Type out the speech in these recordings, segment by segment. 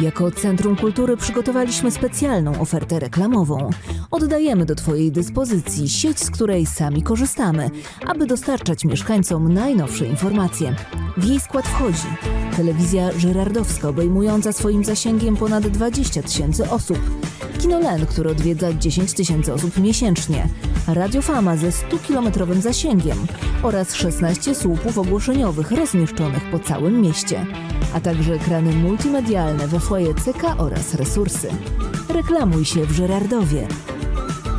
Jako Centrum Kultury przygotowaliśmy specjalną ofertę reklamową. Oddajemy do Twojej dyspozycji sieć, z której sami korzystamy, aby dostarczać mieszkańcom najnowsze informacje. W jej skład wchodzi telewizja żyrardowska obejmująca swoim zasięgiem ponad 20 tysięcy osób, Kinolen, który odwiedza 10 tysięcy osób miesięcznie, Radio Fama ze 100-kilometrowym zasięgiem oraz 16 słupów ogłoszeniowych rozmieszczonych po całym mieście, a także ekrany multimedialne we foyer CK oraz resursy. Reklamuj się w Żerardowie,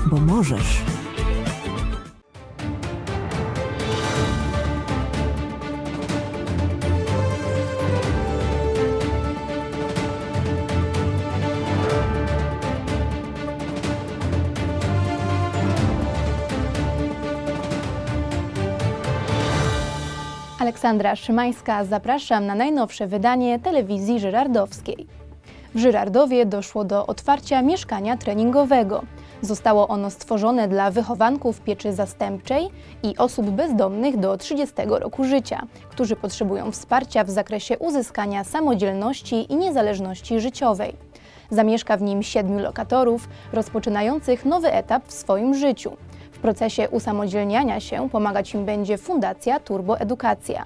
bo możesz. Aleksandra Szymańska, zapraszam na najnowsze wydanie telewizji żyrardowskiej. W Żyrardowie doszło do otwarcia mieszkania treningowego. Zostało ono stworzone dla wychowanków pieczy zastępczej i osób bezdomnych do 30 roku życia, którzy potrzebują wsparcia w zakresie uzyskania samodzielności i niezależności życiowej. Zamieszka w nim siedmiu lokatorów, rozpoczynających nowy etap w swoim życiu. W procesie usamodzielniania się pomagać im będzie Fundacja Turbo Edukacja.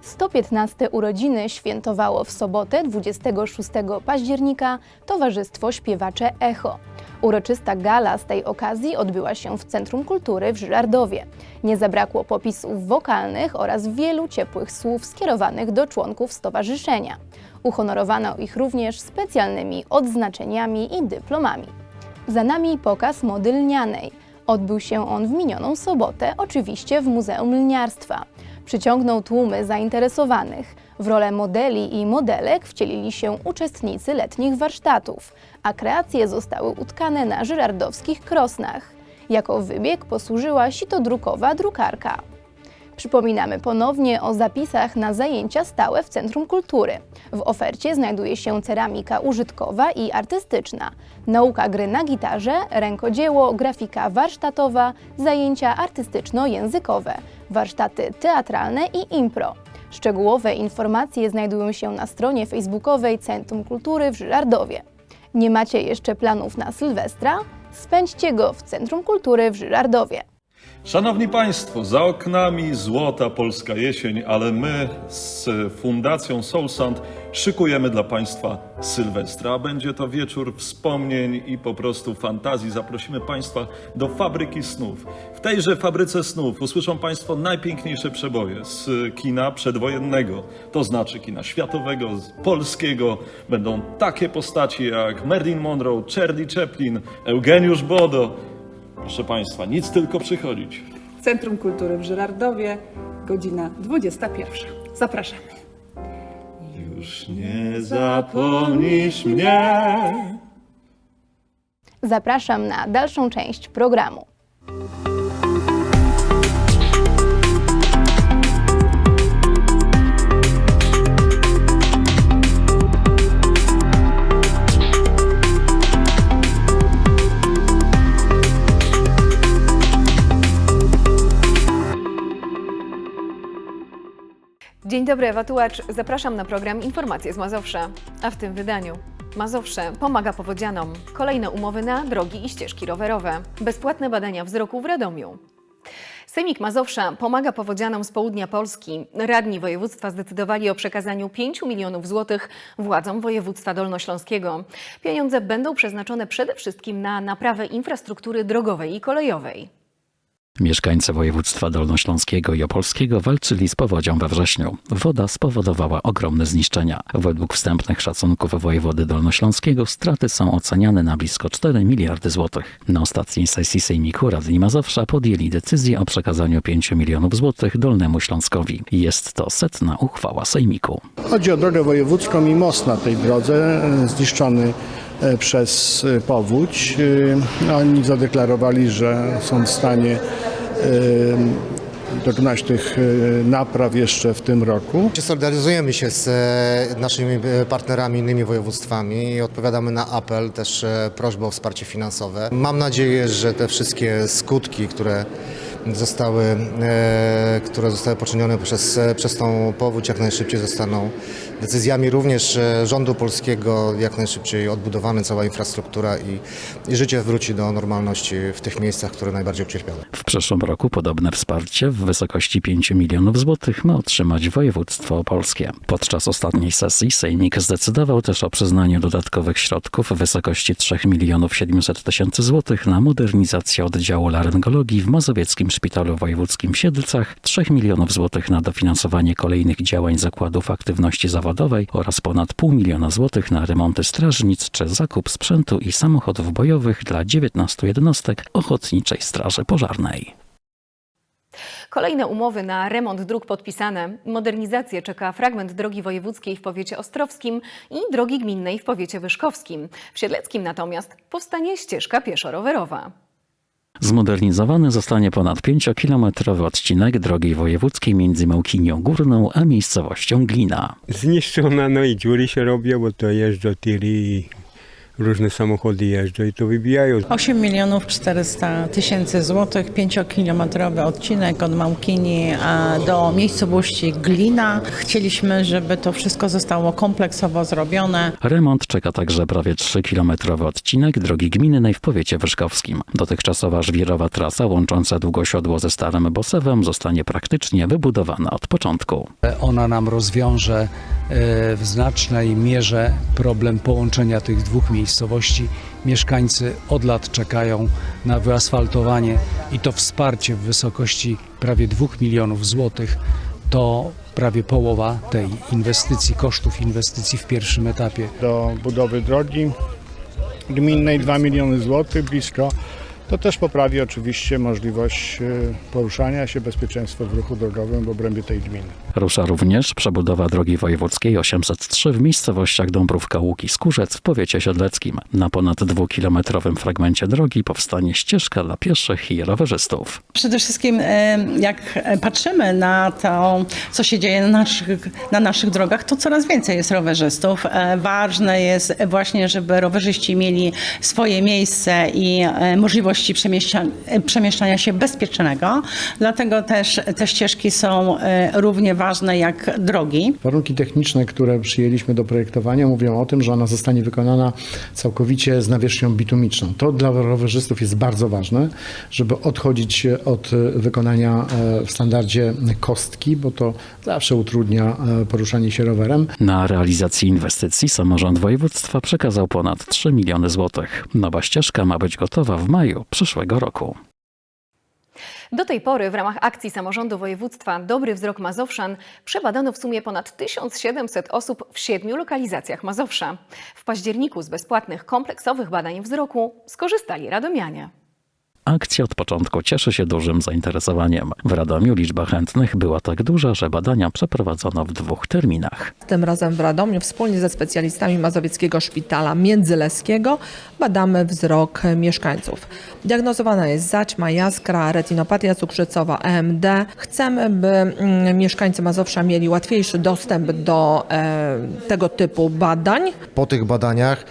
115 urodziny świętowało w sobotę 26 października Towarzystwo Śpiewacze Echo. Uroczysta gala z tej okazji odbyła się w Centrum Kultury w Żyrardowie. Nie zabrakło popisów wokalnych oraz wielu ciepłych słów skierowanych do członków stowarzyszenia. Uhonorowano ich również specjalnymi odznaczeniami i dyplomami. Za nami pokaz mody lnianej. Odbył się on w minioną sobotę, oczywiście w Muzeum Lniarstwa. Przyciągnął tłumy zainteresowanych. W rolę modeli i modelek wcielili się uczestnicy letnich warsztatów, a kreacje zostały utkane na żyrardowskich krosnach. Jako wybieg posłużyła sitodrukowa drukarka. Przypominamy ponownie o zapisach na zajęcia stałe w Centrum Kultury. W ofercie znajduje się ceramika użytkowa i artystyczna, nauka gry na gitarze, rękodzieło, grafika warsztatowa, zajęcia artystyczno-językowe, warsztaty teatralne i impro. Szczegółowe informacje znajdują się na stronie facebookowej Centrum Kultury w Żyrardowie. Nie macie jeszcze planów na Sylwestra? Spędźcie go w Centrum Kultury w Żyrardowie. Szanowni Państwo, za oknami złota polska jesień, ale my z Fundacją Soul Sound szykujemy dla Państwa Sylwestra. Będzie to wieczór wspomnień i po prostu fantazji. Zaprosimy Państwa do Fabryki Snów. W tejże Fabryce Snów usłyszą Państwo najpiękniejsze przeboje z kina przedwojennego, to znaczy kina światowego, polskiego. Będą takie postaci jak Marilyn Monroe, Charlie Chaplin, Eugeniusz Bodo, Proszę Państwa, nic tylko przychodzić. Centrum Kultury w Żyrardowie, godzina 21. Zapraszamy. Już nie zapomnisz mnie. Zapraszam na dalszą część programu. Dobry, Ewa Tułacz. Zapraszam na program Informacje z Mazowsza. A w tym wydaniu Mazowsze pomaga powodzianom. Kolejne umowy na drogi i ścieżki rowerowe. Bezpłatne badania wzroku w Radomiu. Sejmik Mazowsza pomaga powodzianom z południa Polski. Radni województwa zdecydowali o przekazaniu 5 milionów złotych władzom województwa dolnośląskiego. Pieniądze będą przeznaczone przede wszystkim na naprawę infrastruktury drogowej i kolejowej. Mieszkańcy województwa dolnośląskiego i opolskiego walczyli z powodzią we wrześniu. Woda spowodowała ogromne zniszczenia. Według wstępnych szacunków wojewody dolnośląskiego straty są oceniane na blisko 4 miliardy złotych. Na ostatniej sesji Sejmiku Radni Mazowsza podjęli decyzję o przekazaniu 5 milionów złotych Dolnemu Śląskowi. Jest to setna uchwała Sejmiku. Chodzi o drogę wojewódzką i most na tej drodze e, zniszczony przez e, powódź. E, Oni zadeklarowali, że są w stanie e, dokonać tych e, napraw jeszcze w tym roku. Solidaryzujemy się z e, naszymi e, partnerami, innymi województwami i odpowiadamy na apel, też e, prośbę o wsparcie finansowe. Mam nadzieję, że te wszystkie skutki, które zostały, e, które zostały poczynione przez, przez tą powódź jak najszybciej zostaną decyzjami również e, rządu polskiego jak najszybciej odbudowane cała infrastruktura i, i życie wróci do normalności w tych miejscach, które najbardziej ucierpiały. W przyszłym roku podobne wsparcie w wysokości 5 milionów złotych ma otrzymać województwo opolskie. Podczas ostatniej sesji Sejmik zdecydował też o przyznaniu dodatkowych środków w wysokości 3 milionów 700 tysięcy złotych na modernizację oddziału laryngologii w Mazowieckim Szpitalu Wojewódzkim w Siedlcach, 3 milionów złotych na dofinansowanie kolejnych działań zakładów aktywności zawodowej oraz ponad pół miliona złotych na remonty strażnic czy zakup sprzętu i samochodów bojowych dla 19 jednostek Ochotniczej Straży Pożarnej. Kolejne umowy na remont dróg podpisane. Modernizację czeka fragment drogi wojewódzkiej w powiecie ostrowskim i drogi gminnej w powiecie wyszkowskim. W Siedleckim natomiast powstanie ścieżka pieszo-rowerowa. Zmodernizowany zostanie ponad 5-kilometrowy odcinek drogi wojewódzkiej między Małkinią Górną a miejscowością Glina. zniszczona, no i dziury się robią, bo to jeżdżą tiry i różne samochody jeżdżą i to wybijają. 8 milionów 400 tysięcy złotych, 5-kilometrowy odcinek od Małkini a do miejscowości Glina. Chcieliśmy, żeby to wszystko zostało kompleksowo zrobione. Remont czeka także prawie 3-kilometrowy odcinek drogi gminnej w powiecie wyszkowskim. Dotychczasowa żwirowa trasa łącząca Długosiodło ze Starym Bosewem zostanie praktycznie wybudowana od początku. Ona nam rozwiąże e, w znacznej mierze problem połączenia tych dwóch miejscowości. Mieszkańcy od lat czekają na wyasfaltowanie i to wsparcie w wysokości prawie 2 milionów złotych to prawie połowa tej inwestycji, kosztów inwestycji w pierwszym etapie. Do budowy drogi gminnej 2 miliony złotych blisko. To też poprawi oczywiście możliwość e, poruszania się, bezpieczeństwo w ruchu drogowym w obrębie tej gminy. Rusza również przebudowa drogi wojewódzkiej 803 w miejscowościach Dąbrówka Łuki Skórzec w powiecie siedleckim. Na ponad dwukilometrowym fragmencie drogi powstanie ścieżka dla pieszych i rowerzystów. Przede wszystkim e, jak patrzymy na to, co się dzieje na naszych, na naszych drogach, to coraz więcej jest rowerzystów. E, Ważne jest właśnie, żeby rowerzyści mieli swoje miejsce i e, możliwości przemieszcza, e, przemieszczania się bezpiecznego. Dlatego też te ścieżki są równie ważne jak drogi. Warunki techniczne, które przyjęliśmy do projektowania mówią o tym, że ona zostanie wykonana całkowicie z nawierzchnią bitumiczną. To dla rowerzystów jest bardzo ważne, żeby odchodzić od wykonania e, w standardzie kostki, bo to zawsze utrudnia e, poruszanie się rowerem. Na realizację inwestycji samorząd województwa przekazał ponad 3 miliony złotych. Nowa ścieżka ma być gotowa w maju przyszłego roku. Do tej pory w ramach akcji samorządu województwa Dobry Wzrok Mazowszan przebadano w sumie ponad 1700 osób w siedmiu lokalizacjach Mazowsza. W październiku z bezpłatnych kompleksowych badań wzroku skorzystali radomianie. Akcja od początku cieszy się dużym zainteresowaniem. W Radomiu liczba chętnych była tak duża, że badania przeprowadzono w dwóch terminach. Tym razem w Radomiu wspólnie ze specjalistami Mazowieckiego Szpitala Międzyleskiego badamy wzrok mieszkańców. Diagnozowana jest zaćma, jaskra, retinopatia cukrzycowa, EMD. Chcemy, by mm, mieszkańcy Mazowsza mieli łatwiejszy dostęp do e, tego typu badań. Po tych badaniach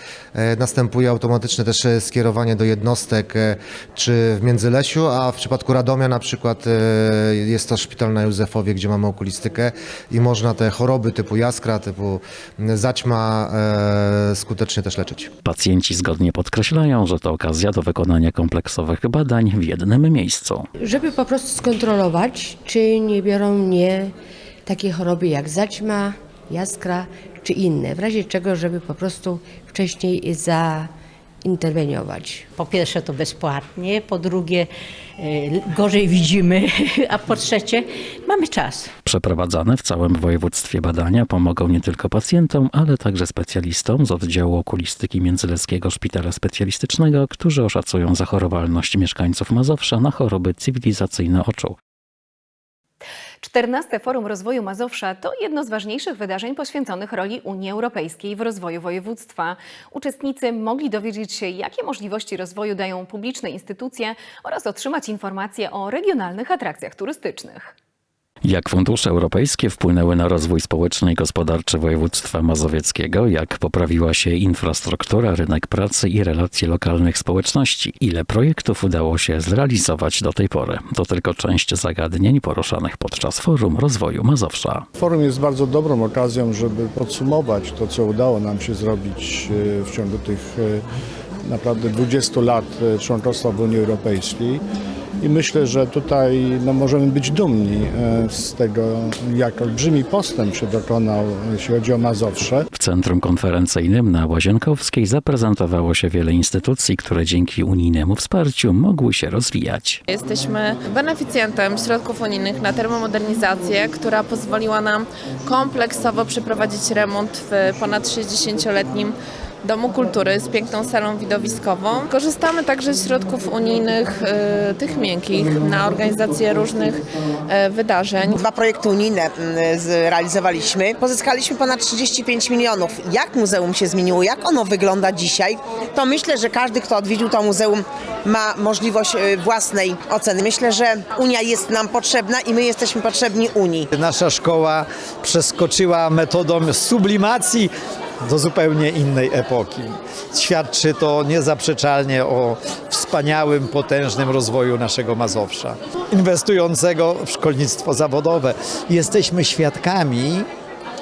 następuje automatyczne też e, skierowanie do jednostek e, czy w Międzylesiu, a w przypadku Radomia na przykład e, jest to szpital na Józefowie, gdzie mamy okulistykę i można te choroby typu jaskra, typu zaćma e, skutecznie też leczyć. Pacjenci zgodnie podkreślają, że to okazja do wykonania kompleksowych badań w jednym miejscu. żeby po prostu skontrolować, czy nie biorą mnie takie choroby jak zaćma, jaskra czy inne. W razie czego, żeby po prostu wcześniej zainterweniować. Po pierwsze to bezpłatnie, po drugie e, gorzej widzimy, a po trzecie mamy czas. Przeprowadzane w całym województwie badania pomogą nie tylko pacjentom, ale także specjalistom z oddziału okulistyki Międzyleckiego Szpitala Specjalistycznego, którzy oszacują zachorowalność mieszkańców Mazowsza na choroby cywilizacyjne oczu. 14 Forum Rozwoju Mazowsza to jedno z ważniejszych wydarzeń poświęconych roli Unii Europejskiej w rozwoju województwa. Uczestnicy mogli dowiedzieć się, jakie możliwości rozwoju dają publiczne instytucje oraz otrzymać informacje o regionalnych atrakcjach turystycznych. Jak fundusze europejskie wpłynęły na rozwój społeczny i gospodarczy województwa mazowieckiego, jak poprawiła się infrastruktura, rynek pracy i relacje lokalnych społeczności, ile projektów udało się zrealizować do tej pory. To tylko część zagadnień poruszanych podczas Forum Rozwoju Mazowsza. Forum jest bardzo dobrą okazją, żeby podsumować to, co udało nam się zrobić e, w ciągu tych e, naprawdę 20 lat e, członkostwa w Unii Europejskiej. I myślę, że tutaj no, możemy być dumni e, z tego, jak olbrzymi postęp się dokonał, jeśli chodzi o Mazowsze. W centrum konferencyjnym na Łazienkowskiej zaprezentowało się wiele instytucji, które dzięki unijnemu wsparciu mogły się rozwijać. Jesteśmy beneficjentem środków unijnych na termomodernizację, która pozwoliła nam kompleksowo przeprowadzić remont w ponad 60-letnim Domu Kultury z piękną salą widowiskową. Korzystamy także z środków unijnych, y, tych miękkich, na organizację różnych y, wydarzeń. Dwa projekty unijne mm, zrealizowaliśmy. Pozyskaliśmy ponad 35 milionów. Jak muzeum się zmieniło, jak ono wygląda dzisiaj, to myślę, że każdy, kto odwiedził to muzeum, ma możliwość y, własnej oceny. Myślę, że Unia jest nam potrzebna i my jesteśmy potrzebni Unii. Nasza szkoła przeskoczyła metodą sublimacji do zupełnie innej epoki. Świadczy to niezaprzeczalnie o wspaniałym, potężnym rozwoju naszego Mazowsza, inwestującego w szkolnictwo zawodowe. Jesteśmy świadkami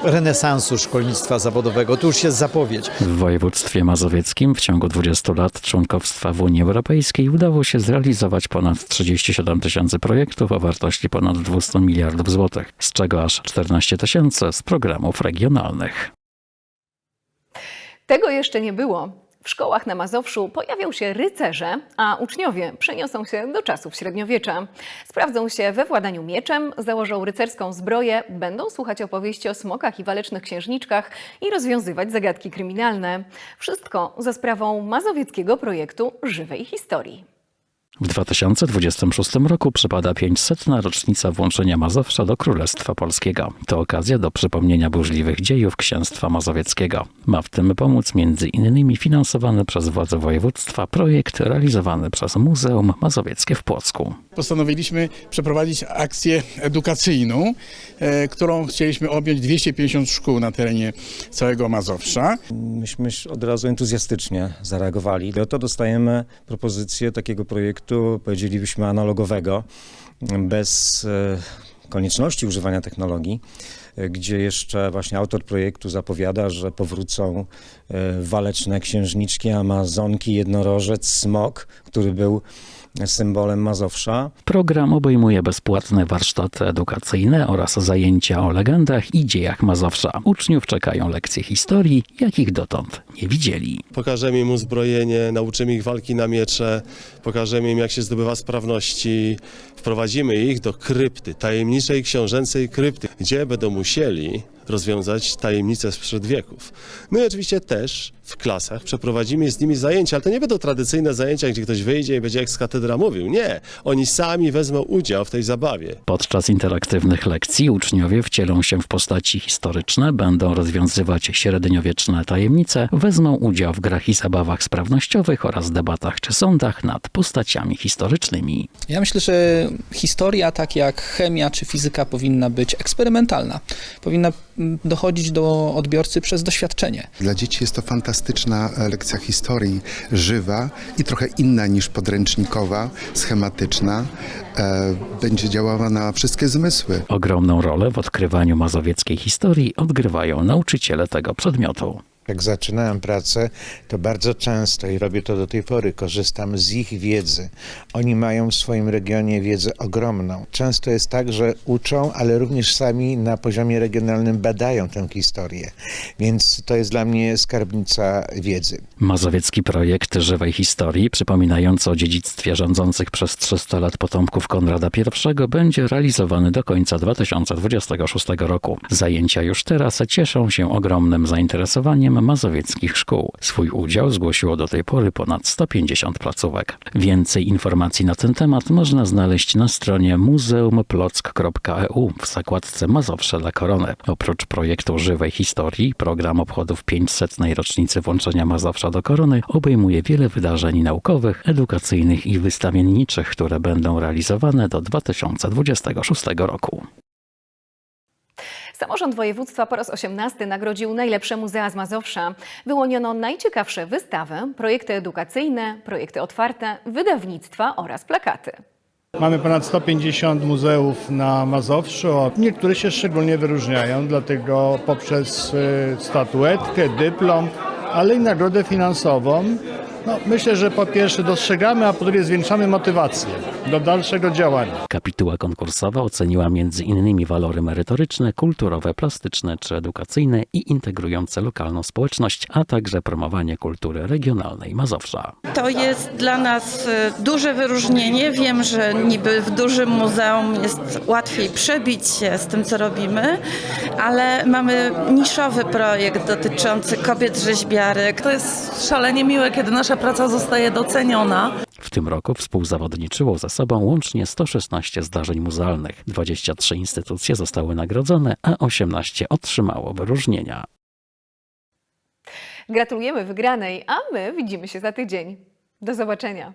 renesansu szkolnictwa zawodowego. To już jest zapowiedź. W województwie mazowieckim w ciągu 20 lat członkowstwa w Unii Europejskiej udało się zrealizować ponad 37 tysięcy projektów o wartości ponad 200 miliardów złotych, z czego aż 14 tysięcy z programów regionalnych. Tego jeszcze nie było. W szkołach na Mazowszu pojawią się rycerze, a uczniowie przeniosą się do czasów średniowiecza. Sprawdzą się we władaniu mieczem, założą rycerską zbroję, będą słuchać opowieści o smokach i walecznych księżniczkach i rozwiązywać zagadki kryminalne. Wszystko za sprawą mazowieckiego projektu żywej historii. W 2026 roku przypada 500. rocznica włączenia Mazowsza do Królestwa Polskiego. To okazja do przypomnienia burzliwych dziejów księstwa mazowieckiego. Ma w tym pomóc innymi finansowany przez władze województwa projekt realizowany przez Muzeum Mazowieckie w Płocku. Postanowiliśmy przeprowadzić akcję edukacyjną, e, którą chcieliśmy objąć 250 szkół na terenie całego Mazowsza. Myśmy od razu entuzjastycznie zareagowali. Oto dostajemy propozycję takiego projektu, powiedzielibyśmy analogowego, bez e, konieczności używania technologii, e, gdzie jeszcze właśnie autor projektu zapowiada, że powrócą waleczne księżniczki, amazonki, jednorożec, smok, który był symbolem Mazowsza. Program obejmuje bezpłatne warsztaty edukacyjne oraz zajęcia o legendach i dziejach Mazowsza. Uczniów czekają lekcje historii, jakich dotąd nie widzieli. Pokażemy im uzbrojenie, nauczymy ich walki na miecze, pokażemy im jak się zdobywa sprawności, wprowadzimy ich do krypty, tajemniczej książęcej krypty, gdzie będą musieli rozwiązać tajemnice sprzed wieków. My oczywiście też w klasach przeprowadzimy z nimi zajęcia, ale to nie będą tradycyjne zajęcia, gdzie ktoś wyjdzie i będzie jak z katedra mówił. Nie, oni sami wezmą udział w tej zabawie. Podczas interaktywnych lekcji uczniowie wcielą się w postaci historyczne, będą rozwiązywać średniowieczne tajemnice, wezmą udział w grach i zabawach sprawnościowych oraz debatach czy sądach nad postaciami historycznymi. Ja myślę, że historia, tak jak chemia czy fizyka, powinna być eksperymentalna. Powinna dochodzić do odbiorcy przez doświadczenie. Dla dzieci jest to fantastyczna lekcja historii, żywa i trochę inna niż podręcznikowa, schematyczna. E, będzie działała na wszystkie zmysły. Ogromną rolę w odkrywaniu mazowieckiej historii odgrywają nauczyciele tego przedmiotu. Jak zaczynałem pracę, to bardzo często i robię to do tej pory, korzystam z ich wiedzy. Oni mają w swoim regionie wiedzę ogromną. Często jest tak, że uczą, ale również sami na poziomie regionalnym badają tę historię. Więc to jest dla mnie skarbnica wiedzy. Mazowiecki projekt żywej historii, przypominający o dziedzictwie rządzących przez 300 lat potomków Konrada I, będzie realizowany do końca 2026 roku. Zajęcia już teraz cieszą się ogromnym zainteresowaniem mazowieckich szkół. Swój udział zgłosiło do tej pory ponad 150 placówek. Więcej informacji na ten temat można znaleźć na stronie muzeumplockt.eu w zakładce Mazowsze dla Korony. Oprócz projektu żywej historii, program obchodów 500. rocznicy włączenia Mazowsza do Korony obejmuje wiele wydarzeń naukowych, edukacyjnych i wystawienniczych, które będą realizowane do 2026 roku. Samorząd województwa po raz 18 nagrodził najlepsze muzea z Mazowsza. Wyłoniono najciekawsze wystawy, projekty edukacyjne, projekty otwarte, wydawnictwa oraz plakaty. Mamy ponad 150 muzeów na Mazowszu. Niektóre się szczególnie wyróżniają, dlatego poprzez y, statuetkę, dyplom, ale i nagrodę finansową. No, myślę, że po pierwsze dostrzegamy, a po drugie zwiększamy motywację do dalszego działania. Kapituła konkursowa oceniła m.in. walory merytoryczne, kulturowe, plastyczne czy edukacyjne i integrujące lokalną społeczność, a także promowanie kultury regionalnej Mazowsza. To jest dla nas e, duże wyróżnienie. Wiem, że niby w dużym muzeum jest łatwiej przebić się z tym, co robimy, ale mamy niszowy projekt dotyczący kobiet rzeźbiarek. To jest szalenie miłe, kiedy nasza praca zostaje doceniona. W tym roku współzawodniczyło ze sobą łącznie 116 zdarzeń muzealnych. 23 instytucje zostały nagrodzone, a 18 otrzymało wyróżnienia. Gratulujemy wygranej, a my widzimy się za tydzień. Do zobaczenia.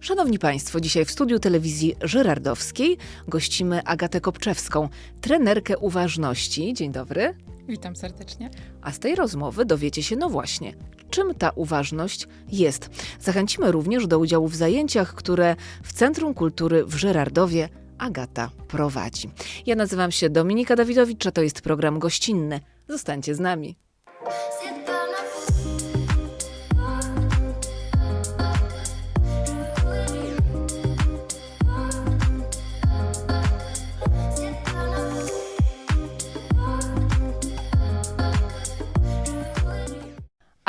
Szanowni Państwo, dzisiaj w studiu telewizji Żyrardowskiej gościmy Agatę Kopczewską, trenerkę uważności. Dzień dobry. Witam serdecznie. A z tej rozmowy dowiecie się, no właśnie, czym ta uważność jest. Zachęcimy również do udziału w zajęciach, które w Centrum Kultury w Żyrardowie Agata prowadzi. Ja nazywam się Dominika Dawidowicz, a to jest program gościnny. Zostańcie z nami.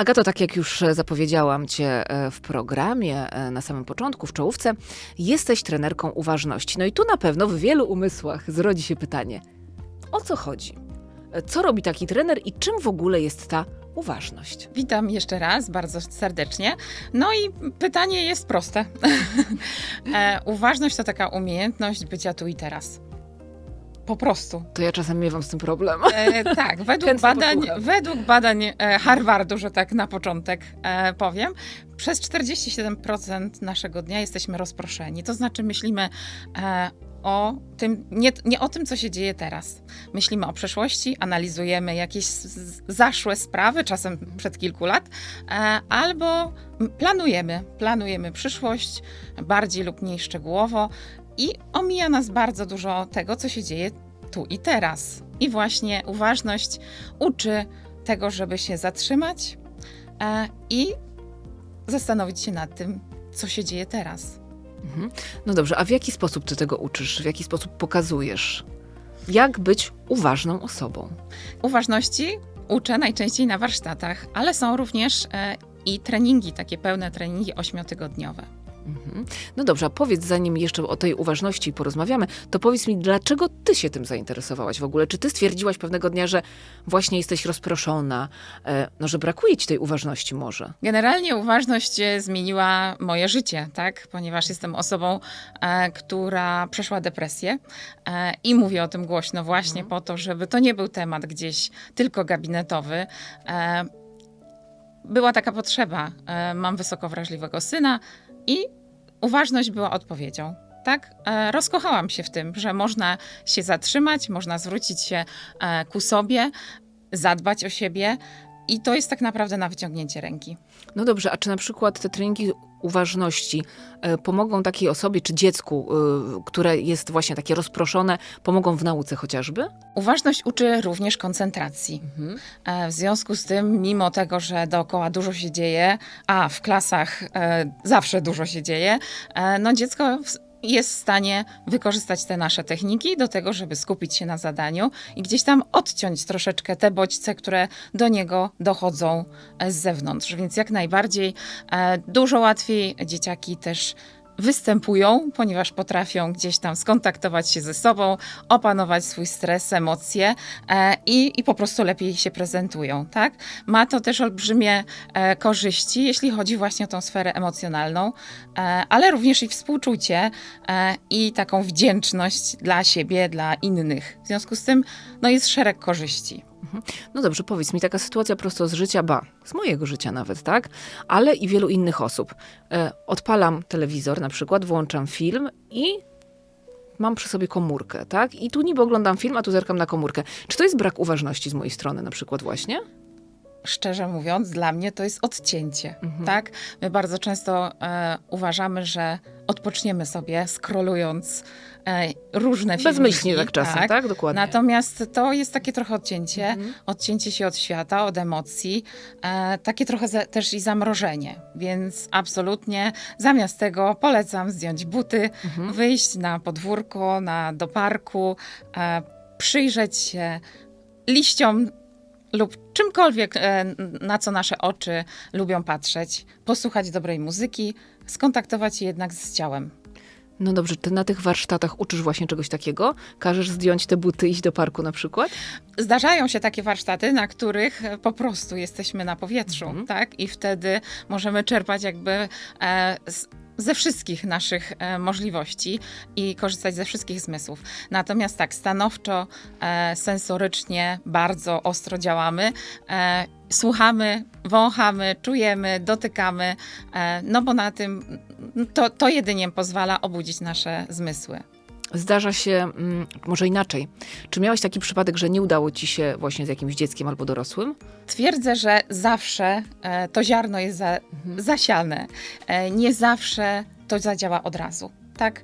Agato, tak jak już e, zapowiedziałam Cię e, w programie e, na samym początku, w czołówce, jesteś trenerką uważności. No i tu na pewno w wielu umysłach zrodzi się pytanie, o co chodzi? Co robi taki trener i czym w ogóle jest ta uważność? Witam jeszcze raz bardzo serdecznie. No i pytanie jest proste. uważność to taka umiejętność bycia tu i teraz. Po prostu. To ja czasem miewam z tym problem. E, tak, według badań, posłucham. według badań Harvardu, że tak na początek e, powiem, przez 47% naszego dnia jesteśmy rozproszeni. To znaczy myślimy e, o tym, nie, nie o tym, co się dzieje teraz. Myślimy o przeszłości, analizujemy jakieś zaszłe sprawy, czasem przed kilku lat, e, albo planujemy, planujemy przyszłość bardziej lub mniej szczegółowo i omija nas bardzo dużo tego, co się dzieje tu i teraz. I właśnie uważność uczy tego, żeby się zatrzymać e, i zastanowić się nad tym, co się dzieje teraz. Mhm. No dobrze, a w jaki sposób Ty tego uczysz? W jaki sposób pokazujesz? Jak być uważną osobą? Uważności uczę najczęściej na warsztatach, ale są również e, i treningi, takie pełne treningi ośmiotygodniowe. Mhm. No dobrze, a powiedz, zanim jeszcze o tej uważności porozmawiamy, to powiedz mi, dlaczego ty się tym zainteresowałaś w ogóle? Czy ty stwierdziłaś pewnego dnia, że właśnie jesteś rozproszona, e, no że brakuje ci tej uważności może? Generalnie uważność e, zmieniła moje życie, tak? Ponieważ jestem osobą, e, która przeszła depresję i mówię o tym głośno właśnie po to, żeby to nie był temat gdzieś tylko gabinetowy. Była taka potrzeba. Mam wysoko wrażliwego syna i uważność była odpowiedzią. Tak, e, rozkochałam się w tym, że można się zatrzymać, można zwrócić się e, ku sobie, zadbać o siebie i to jest tak naprawdę na wyciągnięcie ręki. No dobrze, a czy na przykład te treningi uważności e, pomogą takiej osobie czy dziecku, e, które jest właśnie takie rozproszone, pomogą w nauce chociażby? Uważność uczy również koncentracji. E, W związku z tym, mimo tego, że dookoła dużo się dzieje, a w klasach zawsze dużo się dzieje, no dziecko jest w stanie wykorzystać te nasze techniki do tego, żeby skupić się na zadaniu i gdzieś tam odciąć troszeczkę te bodźce, które do niego dochodzą e, z zewnątrz. Więc jak najbardziej e, dużo łatwiej dzieciaki też występują, ponieważ potrafią gdzieś tam skontaktować się ze sobą, opanować swój stres, emocje e, i, i po prostu lepiej się prezentują. Tak? Ma to też olbrzymie e, korzyści, jeśli chodzi właśnie o tą sferę emocjonalną, e, ale również i współczucie i taką wdzięczność dla siebie, dla innych. W związku z tym no jest szereg korzyści. No dobrze, powiedz mi, taka sytuacja prosto z życia, ba, z mojego życia nawet, tak? Ale i wielu innych osób. E, odpalam telewizor na przykład, włączam film i mam przy sobie komórkę, tak? I tu niby oglądam film, a tu zerkam na komórkę. Czy to jest brak uważności z mojej strony na przykład właśnie? Szczerze mówiąc, dla mnie to jest odcięcie, tak? My bardzo często e, uważamy, że odpoczniemy sobie scrollując e, różne filmy. Bezmyślnie tak czasem, tak? Dokładnie. Natomiast to jest takie trochę odcięcie, odcięcie się od świata, od emocji, e, takie trochę za, też i zamrożenie, więc absolutnie zamiast tego polecam zdjąć buty, wyjść na podwórko, na, do parku, e, przyjrzeć się liściom lub czymkolwiek, e, na co nasze oczy lubią patrzeć, posłuchać dobrej muzyki, skontaktować się jednak z ciałem. No dobrze, ty na tych warsztatach uczysz właśnie czegoś takiego? Każesz zdjąć te buty, iść do parku na przykład? Zdarzają się takie warsztaty, na których po prostu jesteśmy na powietrzu, tak? I wtedy możemy czerpać jakby e, z, ze wszystkich naszych e, możliwości i korzystać ze wszystkich zmysłów. Natomiast tak, stanowczo, e, sensorycznie bardzo ostro działamy. E, słuchamy, wąchamy, czujemy, dotykamy, no bo na tym to, to jedynie pozwala obudzić nasze zmysły. Zdarza się, mm, może inaczej. Czy miałeś taki przypadek, że nie udało ci się właśnie z jakimś dzieckiem albo dorosłym? Twierdzę, że zawsze e, to ziarno jest za, zasiane. E, nie zawsze to zadziała od razu. Tak?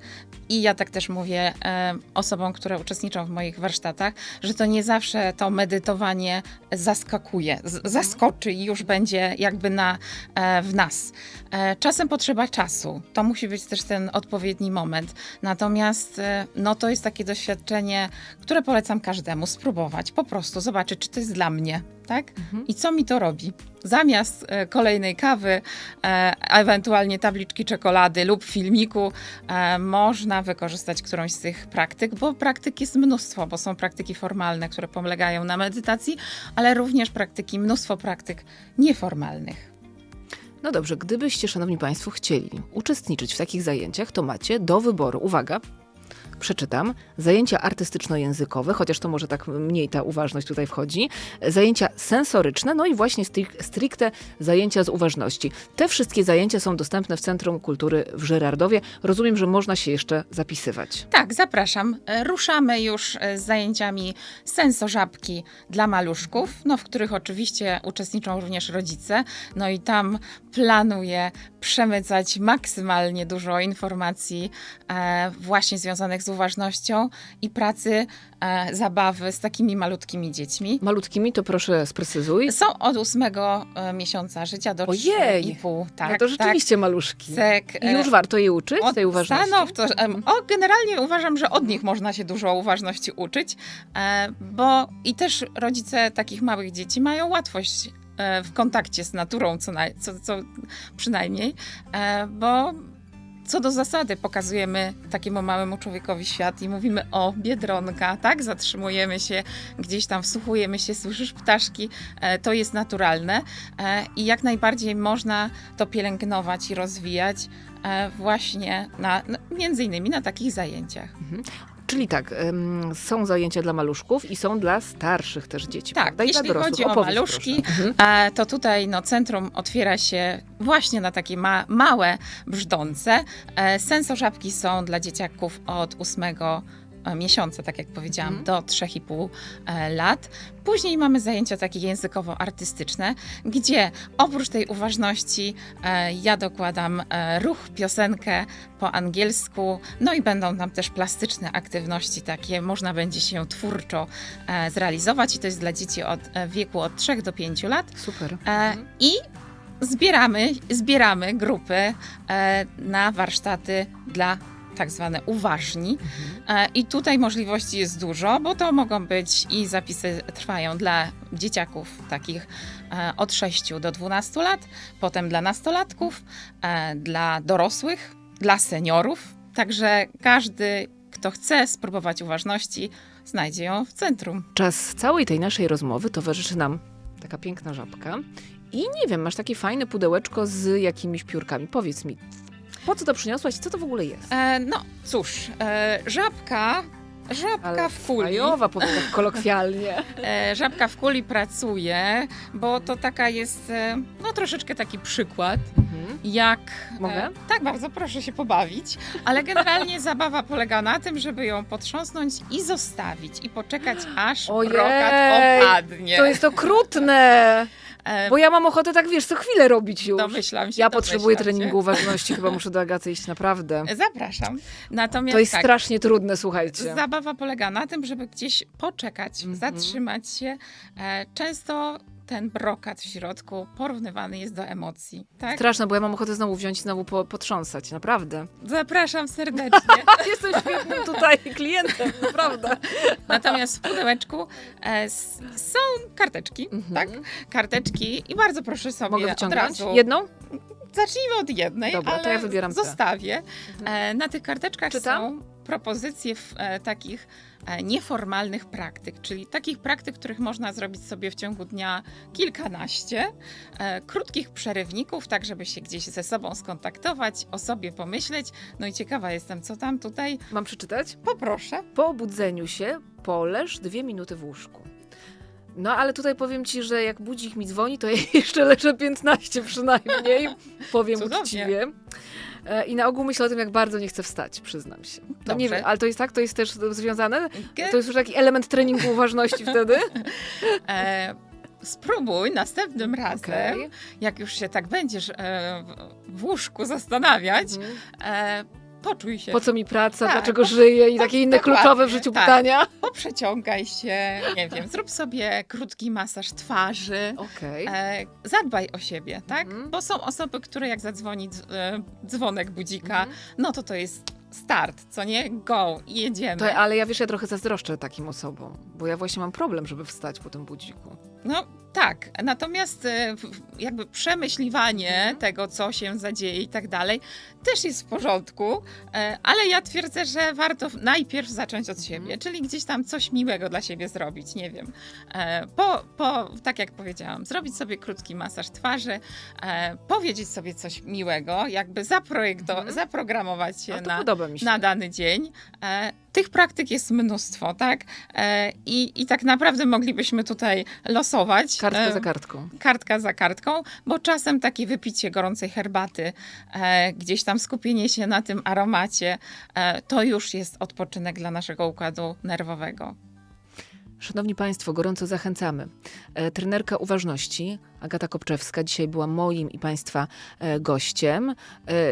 I ja tak też mówię e, osobom, które uczestniczą w moich warsztatach, że to nie zawsze to medytowanie zaskakuje, z, zaskoczy i już będzie jakby na, e, w nas. E, czasem potrzeba czasu. To musi być też ten odpowiedni moment. Natomiast e, no, to jest takie doświadczenie, które polecam każdemu spróbować. Po prostu zobaczyć, czy to jest dla mnie. Tak? I co mi to robi? Zamiast e, kolejnej kawy, e, ewentualnie tabliczki czekolady lub filmiku, e, można wykorzystać którąś z tych praktyk, bo praktyk jest mnóstwo, bo są praktyki formalne, które polegają na medytacji, ale również praktyki, mnóstwo praktyk nieformalnych. No dobrze, gdybyście, szanowni państwo, chcieli uczestniczyć w takich zajęciach, to macie do wyboru, uwaga, przeczytam, zajęcia artystyczno-językowe, chociaż to może tak mniej ta uważność tutaj wchodzi, zajęcia sensoryczne, no i właśnie stricte zajęcia z uważności. Te wszystkie zajęcia są dostępne w Centrum Kultury w Żyrardowie. Rozumiem, że można się jeszcze zapisywać. Tak, zapraszam. E, Ruszamy już e, z zajęciami sensożabki dla maluszków, no, w których oczywiście uczestniczą również rodzice. No i tam planuję przemycać maksymalnie dużo informacji e, właśnie związanych z uważnością i pracy, e, zabawy z takimi malutkimi dziećmi. Malutkimi to proszę sprecyzuj. Są od ósmego e, miesiąca życia do Ojej! 3,5. Tak, no to rzeczywiście maluszki. Tak, I już warto je uczyć, tej uważności? Stanowczo. Em, O, generalnie uważam, że od nich można się dużo uważności uczyć, e, bo i też rodzice takich małych dzieci mają łatwość e, w kontakcie z naturą, co, naj, co, co przynajmniej, e, bo co do zasady pokazujemy takiemu małemu człowiekowi świat i mówimy o biedronka, tak? Zatrzymujemy się, gdzieś tam wsłuchujemy się, słyszysz ptaszki, e, to jest naturalne e, i jak najbardziej można to pielęgnować i rozwijać e, właśnie na, na, między innymi na takich zajęciach. Czyli tak, ym, są zajęcia dla maluszków i są dla starszych też dzieci. Tak, prawda? I jeśli dla chodzi o maluszki, mhm. a, to tutaj no, centrum otwiera się właśnie na takie ma małe brzdące. E, sensorzapki są dla dzieciaków od 8 E, miesiące, tak jak powiedziałam, mhm. do 3,5 e, lat. Później mamy zajęcia takie językowo-artystyczne, gdzie oprócz tej uważności e, ja dokładam ruch, piosenkę po angielsku, no i będą tam też plastyczne aktywności takie, można będzie się twórczo zrealizować i to jest dla dzieci od wieku od 3 do 5 lat. Super. Mhm. I zbieramy, zbieramy grupy na warsztaty dla tak zwane uważni. E, I tutaj możliwości jest dużo, bo to mogą być i zapisy trwają dla dzieciaków takich e, od 6 do 12 lat, potem dla nastolatków, e, dla dorosłych dla seniorów, także każdy, kto chce spróbować uważności, znajdzie ją w centrum. Czas całej tej naszej rozmowy towarzyszy nam taka piękna żabka. I nie wiem, masz takie fajne pudełeczko z jakimiś piórkami. Powiedz mi, po co to przyniosłaś i co to w ogóle jest? E, no cóż, e, żabka, żabka w kuli. Fajowa, powiem tak kolokwialnie. E, żabka w kuli pracuje, bo to taka jest, e, no troszeczkę taki przykład, jak... Mogę? E, tak, bardzo proszę się pobawić, ale generalnie zabawa polega na tym, żeby ją potrząsnąć i zostawić i poczekać, aż Ojej, brokat opadnie. To jest okrutne! Bo ja mam ochotę tak, wiesz, co chwilę robić już. Domyślam się, Ja potrzebuję się. treningu uważności, chyba muszę do Agaty iść, naprawdę. Zapraszam. Natomiast To jest tak, strasznie trudne, słuchajcie. Zabawa polega na tym, żeby gdzieś poczekać, Mhm. zatrzymać się. E, często ten brokat w środku porównywany jest do emocji. Tak? Straszne, bo ja mam ochotę znowu wziąć i znowu po, potrząsać, naprawdę. Zapraszam serdecznie. Jestem świetnym tutaj klientem, naprawdę. Natomiast w pudełeczku e, s- są karteczki, tak? Karteczki i bardzo proszę sobie Mhm. Mogę od wyciągnąć? razu... Jedną? Zacznijmy od jednej, Dobra, to ale ja wybieram tę. zostawię. E, na tych karteczkach Czytam? są propozycje e, takich e, nieformalnych praktyk, czyli takich praktyk, których można zrobić sobie w ciągu dnia kilkanaście, e, krótkich przerywników, tak żeby się gdzieś ze sobą skontaktować, o sobie pomyśleć. No i ciekawa jestem, co tam tutaj. Mam przeczytać? Poproszę. Po obudzeniu się poleż dwie minuty w łóżku. No ale tutaj powiem ci, że jak budzik mi dzwoni, to ja jeszcze leżę 15 przynajmniej, powiem Cudownie. uczciwie. E, I na ogół myślę o tym, jak bardzo nie chcę wstać, przyznam się. No nie wiem, ale to jest tak, to jest też związane? To jest już taki element treningu uważności wtedy? E, spróbuj następnym razem, Okej. jak już się tak będziesz e, w, łóżku zastanawiać, e, poczuj się. Po co mi praca, Tak, dlaczego po- żyję i po- takie inne kluczowe w życiu tak. pytania? Poprzeciągaj się, nie wiem, zrób sobie krótki masaż twarzy. Okej. E, zadbaj o siebie, tak? Bo są osoby, które jak zadzwoni dz- e, dzwonek budzika, no to to jest start, co nie? Go jedziemy. To, ale ja wiesz, ja trochę zazdroszczę takim osobom, bo ja właśnie mam problem, żeby wstać po tym budziku. No tak, natomiast e, jakby przemyśliwanie tego, co się zadzieje i tak dalej, też jest w porządku, e, ale ja twierdzę, że warto najpierw zacząć od siebie, czyli gdzieś tam coś miłego dla siebie zrobić, nie wiem. E, Po, po, tak jak powiedziałam, zrobić sobie krótki masaż twarzy, powiedzieć sobie coś miłego, jakby zaprojekto- zaprogramować się na, na dany dzień. Tych praktyk jest mnóstwo, tak? I, I tak naprawdę moglibyśmy tutaj losować. Kartka e, za kartką. Kartka za kartką, bo czasem takie wypicie gorącej herbaty, e, gdzieś tam skupienie się na tym aromacie, e, to już jest odpoczynek dla naszego układu nerwowego. Szanowni Państwo, gorąco zachęcamy. Trenerka uważności, Agata Kopczewska, dzisiaj była moim i Państwa gościem.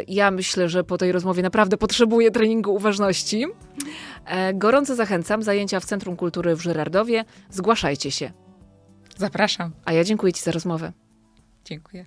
Ja myślę, że po tej rozmowie naprawdę potrzebuję treningu uważności. Gorąco zachęcam. Zajęcia w Centrum Kultury w Żyrardowie. Zgłaszajcie się. Zapraszam. A ja dziękuję Ci za rozmowę. Dziękuję.